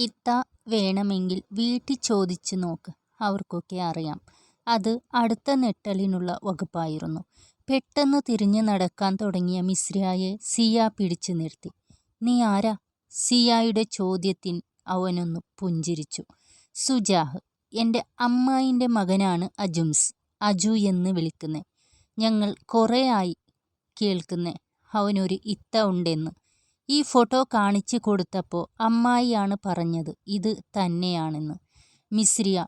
ഇത്ത വേണമെങ്കിൽ വീട്ടിൽ ചോദിച്ചു നോക്ക്. അവർക്കൊക്കെ അറിയാം. അത് അടുത്ത നെട്ടലിനുള്ള വകുപ്പായിരുന്നു. പെട്ടെന്ന് തിരിഞ്ഞു നടക്കാൻ തുടങ്ങിയ മിശ്രയെ സിയ പിടിച്ചു നിർത്തി. നീ ആരാ? സിയായുടെ ചോദ്യത്തിൽ അവനൊന്ന് പുഞ്ചിരിച്ചു. സുജാഹ്. എന്റെ അമ്മായിന്റെ മകനാണ് അജുംസ്. അജു എന്ന് വിളിക്കുന്നേ. ഞങ്ങൾ കുറേ ആയി കേൾക്കുന്നേ. അവനൊരു ഇത്ത ഉണ്ടെന്ന്. ഈ ഫോട്ടോ കാണിച്ചു കൊടുത്തപ്പോൾ അമ്മായിയാണ് പറഞ്ഞത് ഇത് തന്നെയാണെന്ന്. മിശ്രിയ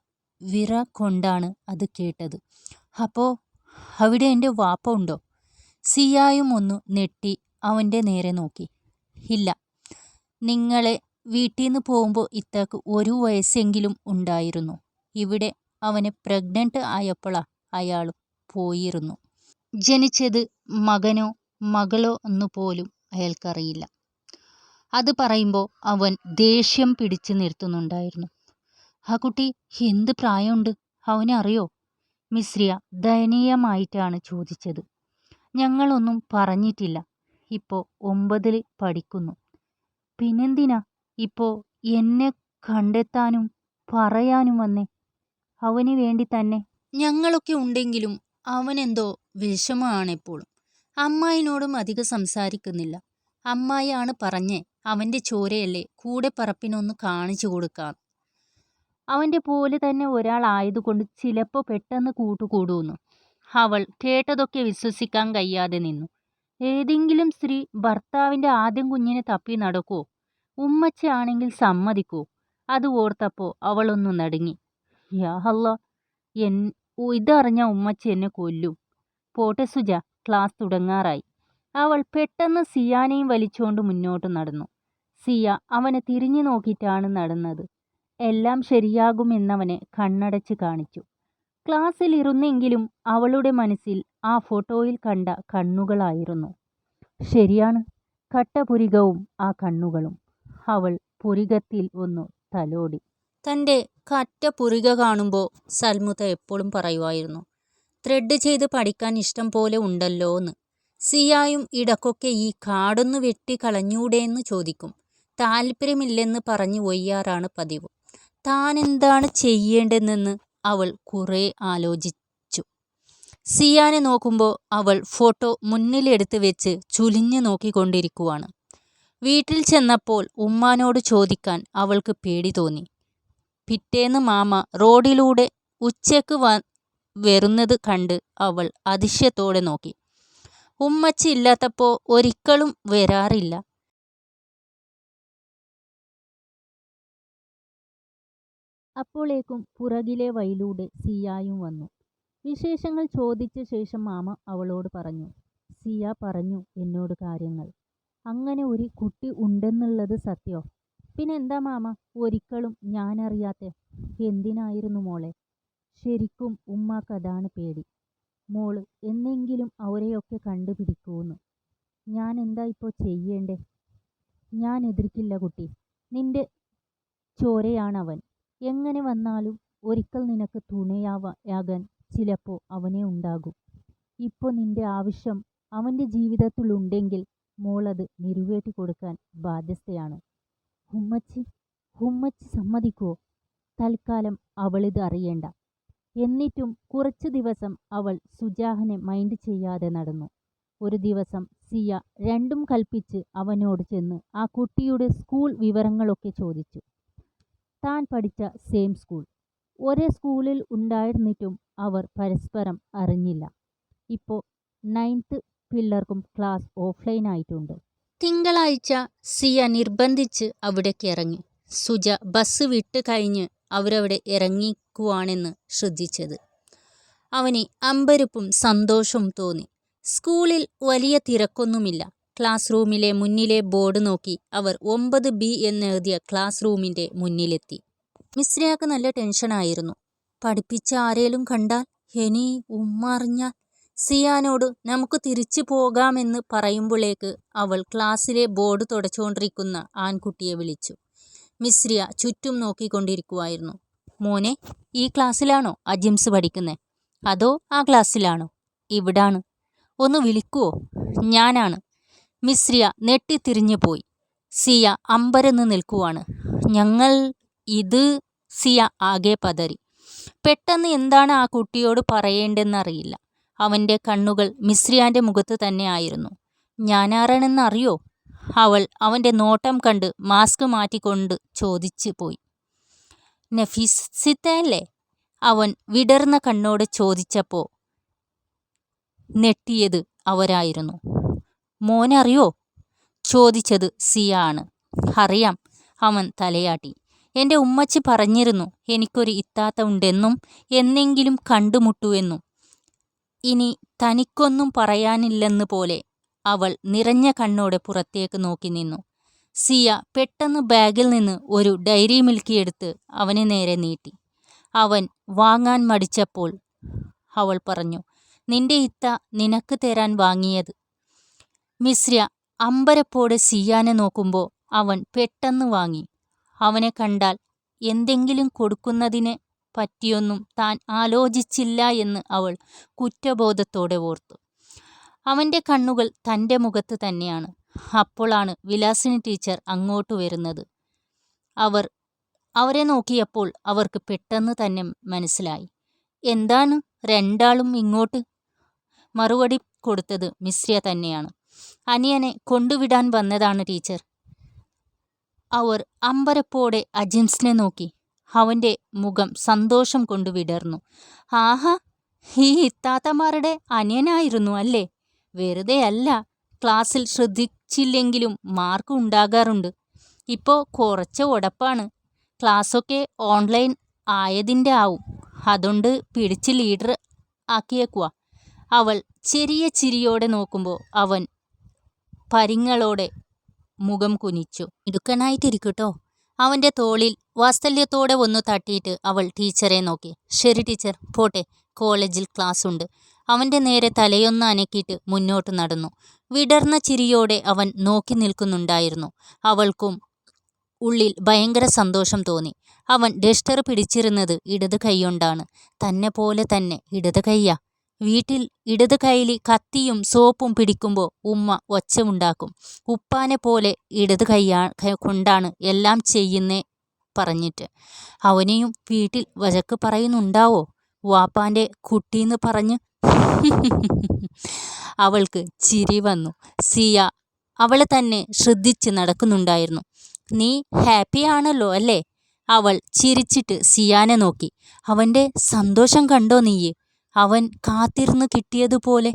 വിറ കൊണ്ടാണ് അത് കേട്ടത്. അപ്പോൾ അവിടെ എന്റെ വാപ്പ ഉണ്ടോ? സിയായും ഒന്ന് നെട്ടി അവന്റെ നേരെ നോക്കി. ഇല്ല. നിങ്ങളെ വീട്ടിൽ നിന്ന് പോകുമ്പോൾ ഇത്തക്ക് ഒരു വയസ്സെങ്കിലും ഉണ്ടായിരുന്നു. ഇവിടെ അവനെ പ്രഗ്നന്റ് ആയപ്പോഴാ അയാൾ പോയിരുന്നു. ജനിച്ചത് മകനോ മകളോ എന്ന് പോലും അയാൾക്കറിയില്ല. അത് പറയുമ്പോൾ അവൻ ദേഷ്യം പിടിച്ചു നിർത്തുന്നുണ്ടായിരുന്നു. ആ കുട്ടി എന്ത് പ്രായമുണ്ട്? അവനെ അറിയോ? മിശ്രിയ ദയനീയമായിട്ടാണ് ചോദിച്ചത്. ഞങ്ങളൊന്നും പറഞ്ഞിട്ടില്ല. ഇപ്പോൾ ഒമ്പതിൽ പഠിക്കുന്നു. പിന്നെന്തിനാ ഇപ്പോൾ എന്നെ കണ്ടെത്താനും പറയാനും വന്നേ? അവന് വേണ്ടി തന്നെ. ഞങ്ങളൊക്കെ ഉണ്ടെങ്കിലും അവനെന്തോ വിഷമമാണെപ്പോഴും. അമ്മായിനോടും അധികം സംസാരിക്കുന്നില്ല. അമ്മായിയാണ് പറഞ്ഞേ അവന്റെ ചോരയല്ലേ? കൂടെ പറപ്പിനൊന്ന് കാണിച്ചു കൊടുക്കാം. അവന്റെ പോലെ തന്നെ ഒരാളായതുകൊണ്ട് ചിലപ്പോൾ പെട്ടെന്ന് കൂട്ടുകൂടുന്നു. അവൾ കേട്ടതൊക്കെ വിശ്വസിക്കാൻ കഴിയാതെ നിന്നു. ഏതെങ്കിലും സ്ത്രീ ഭർത്താവിന്റെ ആദ്യം കുഞ്ഞിനെ തപ്പി നടക്കുമോ ഉമ്മച്ചയാണെങ്കിൽ സമ്മതിക്കൂ? അത് ഓർത്തപ്പോൾ അവളൊന്നു നടുങ്ങി. യാഹല്ല എൻ ഇതറിഞ്ഞ ഉമ്മച്ച എന്നെ കൊല്ലും. പോട്ടെ സുജ ക്ലാസ് തുടങ്ങാറായി. അവൾ പെട്ടെന്ന് സിയാനെയും വലിച്ചുകൊണ്ട് മുന്നോട്ട് നടന്നു. സിയ അവനെ തിരിഞ്ഞു നോക്കിയിട്ടാണ് നടന്നത്. എല്ലാം ശരിയാകുമെന്നവനെ കണ്ണടച്ച് കാണിച്ചു. ക്ലാസ്സിൽ ഇരുന്നെങ്കിലും അവളുടെ മനസ്സിൽ ആ ഫോട്ടോയിൽ കണ്ട കണ്ണുകളായിരുന്നു. ശരിയാണ് കട്ടപുരികവും ആ കണ്ണുകളും. അവൾ പുരികത്തിൽ ഒന്ന് തലോടി. തന്റെ കറ്റപുരിക കാണുമ്പോൾ സൽമുത എപ്പോഴും പറയുമായിരുന്നു ത്രെഡ് ചെയ്ത് പഠിക്കാൻ ഇഷ്ടം പോലെ ഉണ്ടല്ലോ എന്ന് സിയായും ഇടക്കൊക്കെ ഈ കാടൊന്ന് വെട്ടി കളഞ്ഞൂടെയെന്ന് ചോദിക്കും. താല്പര്യമില്ലെന്ന് പറഞ്ഞു ഒയ്യാറാണ് പതിവ്. താൻ എന്താണ് ചെയ്യേണ്ടതെന്ന് അവൾ കുറേ ആലോചിച്ചു. സിയാനെ നോക്കുമ്പോൾ അവൾ ഫോട്ടോ മുന്നിലെടുത്ത് വെച്ച് ചുലിഞ്ഞു നോക്കിക്കൊണ്ടിരിക്കുവാണ്. വീട്ടിൽ ചെന്നപ്പോൾ ഉമ്മാനോട് ചോദിക്കാൻ അവൾക്ക് പേടി തോന്നി. പിറ്റേന്ന് മാമ റോഡിലൂടെ ഉച്ചയ്ക്ക് വരുന്നത് കണ്ട് അവൾ അതിശയത്തോടെ നോക്കി. ഉമ്മച്ചി ഇല്ലാത്തപ്പോൾ ഒരിക്കലും വരാറില്ല. അപ്പോഴേക്കും പുറകിലെ വയലൂടെ സിയായും വന്നു. വിശേഷങ്ങൾ ചോദിച്ച ശേഷം മാമ അവളോട് പറഞ്ഞു സിയ പറഞ്ഞു എന്നോട് കാര്യങ്ങൾ. അങ്ങനെ ഒരു കുട്ടി ഉണ്ടെന്നുള്ളത് സത്യോ? പിന്നെന്താ മാമ? ഒരിക്കലും ഞാനറിയാത്ത? എന്തിനായിരുന്നു മോളെ? ശരിക്കും ഉമ്മാക്കതാണ് പേടി. മോൾ എന്നെങ്കിലും അവരെയൊക്കെ കണ്ടുപിടിക്കൂന്ന് ഞാൻ എന്താ ഇപ്പോൾ ചെയ്യേണ്ടേ? ഞാൻ എതിർക്കില്ല കുട്ടി. നിന്റെ ചോരയാണവൻ. എങ്ങനെ വന്നാലും ഒരിക്കൽ നിനക്ക് തുണയാവാൻ ചിലപ്പോൾ അവനെ ഉണ്ടാകും. ഇപ്പോൾ നിന്റെ ആവശ്യം അവന്റെ ജീവിതത്തിലുണ്ടെങ്കിൽ മോളത് നിറവേറ്റി കൊടുക്കാൻ ബാധ്യസ്ഥയാണ്. ഉമ്മച്ചി ഉമ്മച്ചി സമ്മതിക്കുമോ തൽക്കാലം അവളിത് അറിയണ്ട. എന്നിട്ടും കുറച്ചു ദിവസം അവൾ സുജാഹനെ മൈൻഡ് ചെയ്യാതെ നടന്നു. ഒരു ദിവസം സിയ രണ്ടും കൽപ്പിച്ച് അവനോട് ചെന്ന് ആ കുട്ടിയുടെ സ്കൂൾ വിവരങ്ങളൊക്കെ ചോദിച്ചു. താൻ പഠിച്ച സെയിം സ്കൂൾ ഒരേ സ്കൂളിൽ ഉണ്ടായിരുന്നിട്ടും അവർ പരസ്പരം അറിഞ്ഞില്ല. ഇപ്പോൾ നയൻത്ത് പിള്ളേർക്കും ക്ലാസ് ഓഫ്ലൈൻ ആയിട്ടുണ്ട്. തിങ്കളാഴ്ച സിയ നിർബന്ധിച്ച് അവിടേക്ക് ഇറങ്ങി. സുജ ബസ് വിട്ട് കഴിഞ്ഞ് അവരവിടെ ഇറങ്ങിക്കുവാണെന്ന് ശ്രദ്ധിച്ചത്. അവന് അമ്പരപ്പും സന്തോഷവും തോന്നി. സ്കൂളിൽ വലിയ തിരക്കൊന്നുമില്ല. ക്ലാസ് റൂമിലെ മുന്നിലെ ബോർഡ് നോക്കി അവർ ഒമ്പത് ബി എന്നെഴുതിയ ക്ലാസ് റൂമിന്റെ മുന്നിലെത്തി. മിശ്രയാക്ക് നല്ല ടെൻഷനായിരുന്നു. പഠിപ്പിച്ച ആരേലും കണ്ടാൽ ഹെനി ഉമ്മ സിയാനോട് നമുക്ക് തിരിച്ചു പോകാമെന്ന് പറയുമ്പോഴേക്ക് അവൾ ക്ലാസ്സിലെ ബോർഡ് തുടച്ചുകൊണ്ടിരിക്കുന്ന ആൺകുട്ടിയെ വിളിച്ചു. മിശ്രിയ ചുറ്റും നോക്കിക്കൊണ്ടിരിക്കുവായിരുന്നു. മോനെ ഈ ക്ലാസ്സിലാണോ അജിംസ് പഠിക്കുന്നത് അതോ ആ ക്ലാസ്സിലാണോ? ഇവിടാണ്. ഒന്ന് വിളിക്കുവോ? ഞാനാണ്. മിശ്രിയ നെട്ടിത്തിരിഞ്ഞു പോയി. സിയ അമ്പരന്ന് നിൽക്കുവാണ്. ഞങ്ങൾ ഇത് സിയ ആകെ പതറി. പെട്ടെന്ന് എന്താണ് ആ കുട്ടിയോട് പറയേണ്ടെന്നറിയില്ല അവന്റെ കണ്ണുകൾ മിശ്രിയാന്റെ മുഖത്ത് തന്നെ ആയിരുന്നു. ഞാനാരാണെന്ന് അറിയോ അവൾ അവന്റെ നോട്ടം കണ്ട് മാസ്ക് മാറ്റിക്കൊണ്ട് ചോദിച്ചു പോയി. നഫീസിത്തല്ലേ അവൻ വിടർന്ന കണ്ണോട് ചോദിച്ചപ്പോൾ നെട്ടിയത് അവരായിരുന്നു. മോനറിയോ ചോദിച്ചത് സിയ ആണ് അറിയാം അവൻ തലയാട്ടി. എന്റെ ഉമ്മച്ചി പറഞ്ഞിരുന്നു എനിക്കൊരു ഇത്താത്ത ഉണ്ടെന്നും എന്നെങ്കിലും കണ്ടുമുട്ടുവെന്നും ഇനി തനിക്കൊന്നും പറയാനില്ലെന്ന് പോലെ അവൾ നിറഞ്ഞ കണ്ണോടെ പുറത്തേക്ക് നോക്കി നിന്നു. സിയ പെട്ടെന്ന് ബാഗിൽ നിന്ന് ഒരു ഡയറി മിൽക്കി എടുത്ത് അവന് നേരെ നീട്ടി. അവൻ വാങ്ങാൻ മടിച്ചപ്പോൾ അവൾ പറഞ്ഞു നിന്റെ ഇത്ത നിനക്ക് തരാൻ വാങ്ങിയത്. മിശ്ര അമ്പരപ്പോടെ സിയാനെ നോക്കുമ്പോൾ അവൻ പെട്ടെന്ന് വാങ്ങി. അവനെ കണ്ടാൽ എന്തെങ്കിലും കൊടുക്കുന്നതിനെ പറ്റിയൊന്നും താൻ ആലോചിച്ചില്ല എന്ന് അവൾ കുറ്റബോധത്തോടെ ഓർത്തു. അവന്റെ കണ്ണുകൾ തന്റെ മുഖത്ത് തന്നെയാണ്. അപ്പോളാണ് വിലാസിനി ടീച്ചർ അങ്ങോട്ട് വരുന്നത്. അവർ അവരെ നോക്കിയപ്പോൾ അവർക്ക് പെട്ടെന്ന് തന്നെ മനസ്സിലായി. എന്താണ്? രണ്ടാളും ഇങ്ങോട്ട്? മറുപടി കൊടുത്തത് മിശ്ര തന്നെയാണ്. അനിയനെ കൊണ്ടുവിടാൻ വന്നതാണ് ടീച്ചർ. അവർ അമ്പരപ്പോടെ അജിംസിനെ നോക്കി. അവന്റെ മുഖം സന്തോഷം കൊണ്ട് വിടർന്നു. ആഹാ ഈ ഇത്താത്തമാരുടെ അനിയനായിരുന്നു അല്ലേ? വെറുതെ അല്ല ക്ലാസ്സിൽ ശ്രദ്ധിച്ചില്ലെങ്കിലും മാർക്ക് ഉണ്ടാകാറുണ്ട്. ഇപ്പോൾ കുറച്ച് ഉടപ്പാണ്. ക്ലാസ്സൊക്കെ ഓൺലൈൻ ആയതിന്റെ ആവും. അതുകൊണ്ട് പിടിച്ച് ലീഡർ ആക്കിയേക്കുക അവൾ ചെറിയ ചിരിയോടെ നോക്കുമ്പോൾ അവൻ പരിങ്ങളോടെ മുഖം കുനിച്ചു. ഇടുക്കനായിട്ടിരിക്കട്ടോ അവന്റെ തോളിൽ വാത്സല്യത്തോടെ ഒന്ന് തട്ടിയിട്ട് അവൾ ടീച്ചറെ നോക്കി. ശരി ടീച്ചർ പോട്ടെ. കോളേജിൽ ക്ലാസ് ഉണ്ട് അവന്റെ നേരെ തലയൊന്ന് അനക്കിയിട്ട് മുന്നോട്ട് നടന്നു. വിടർന്ന ചിരിയോടെ അവൻ നോക്കി നിൽക്കുന്നുണ്ടായിരുന്നു. അവൾക്കും ഉള്ളിൽ ഭയങ്കര സന്തോഷം തോന്നി. അവൻ ഡസ്റ്റർ പിടിച്ചിരുന്നത് ഇടത് കൈയൊണ്ടാണ് തന്നെ പോലെ തന്നെ ഇടത് കയ്യാ വീട്ടിൽ ഇടത് കൈയിൽ കത്തിയും സോപ്പും പിടിക്കുമ്പോൾ ഉമ്മ ഒച്ചമുണ്ടാക്കും. ഉപ്പാനെ പോലെ ഇടത് കൈയാ കൊണ്ടാണ് എല്ലാം ചെയ്യുന്നേ പറഞ്ഞിട്ട്. അവനെയും വീട്ടിൽ വഴക്ക് പറയുന്നുണ്ടാവോ? വാപ്പാന്റെ കുട്ടീന്ന് പറഞ്ഞ് അവൾക്ക് ചിരി വന്നു. സിയ അവളെ തന്നെ ശ്രദ്ധിച്ച് നടക്കുന്നുണ്ടായിരുന്നു. നീ ഹാപ്പിയാണല്ലോ അല്ലേ? അവൾ ചിരിച്ചിട്ട് സിയാനെ നോക്കി. അവന്റെ സന്തോഷം കണ്ടോ നീയെ? അവൻ കാത്തിരുന്ന് കിട്ടിയതുപോലെ.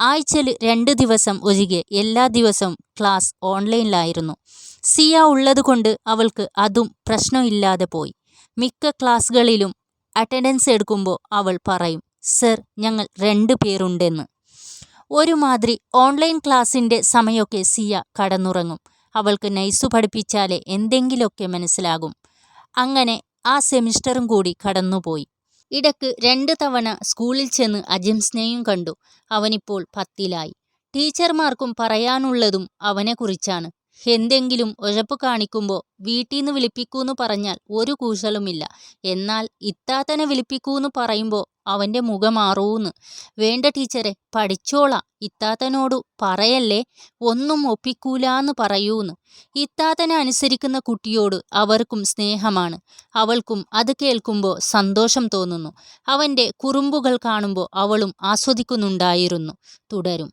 ആഴ്ചയിൽ രണ്ട് ദിവസം ഒഴികെ എല്ലാ ദിവസവും ക്ലാസ് ഓൺലൈനിലായിരുന്നു. സിയ ഉള്ളതുകൊണ്ട് അവൾക്ക് അതും പ്രശ്നമില്ലാതെ പോയി. മിക്ക ക്ലാസ്സുകളിലും അറ്റൻഡൻസ് എടുക്കുമ്പോൾ അവൾ പറയും സർ ഞങ്ങൾ രണ്ട് പേരുണ്ടെന്ന്. ഒരുമാതിരി ഓൺലൈൻ ക്ലാസ്സിന്റെ സമയമൊക്കെ സിയ കടന്നുറങ്ങും. അവൾക്ക് നൈസു പഠിപ്പിച്ചാലേ എന്തെങ്കിലുമൊക്കെ മനസ്സിലാകും. അങ്ങനെ ആ സെമിസ്റ്ററും കൂടി കടന്നുപോയി. ഇടയ്ക്ക് രണ്ട് തവണ സ്കൂളിൽ ചെന്ന് അജിംസ്നെയും കണ്ടു. അവനിപ്പോൾ പത്തിലായി. ടീച്ചർമാർക്കും പറയാനുള്ളതും അവനെക്കുറിച്ചാണ്. എന്തെങ്കിലും ഉഴപ്പ് കാണിക്കുമ്പോൾ വീട്ടീന്ന് വിളിപ്പിക്കൂന്ന് പറഞ്ഞാൽ ഒരു കൂശലുമില്ല. എന്നാൽ ഇത്താത്തനെ വിളിപ്പിക്കൂന്ന് പറയുമ്പോൾ അവന്റെ മുഖം മാറൂന്ന്. വേണ്ട ടീച്ചറെ പഠിച്ചോളാം. ഇത്താത്തനോടു പറയല്ലേ ഒന്നും ഒപ്പിക്കൂലാന്ന് പറയൂന്ന്. ഇത്താത്തനെ അനുസരിക്കുന്ന കുട്ടിയോട് അവർക്കും സ്നേഹമാണ്. അവൾക്കും അത് കേൾക്കുമ്പോൾ സന്തോഷം തോന്നുന്നു. അവന്റെ കുറുമ്പുകൾ കാണുമ്പോൾ അവളും ആസ്വദിക്കുന്നുണ്ടായിരുന്നു. തുടരും.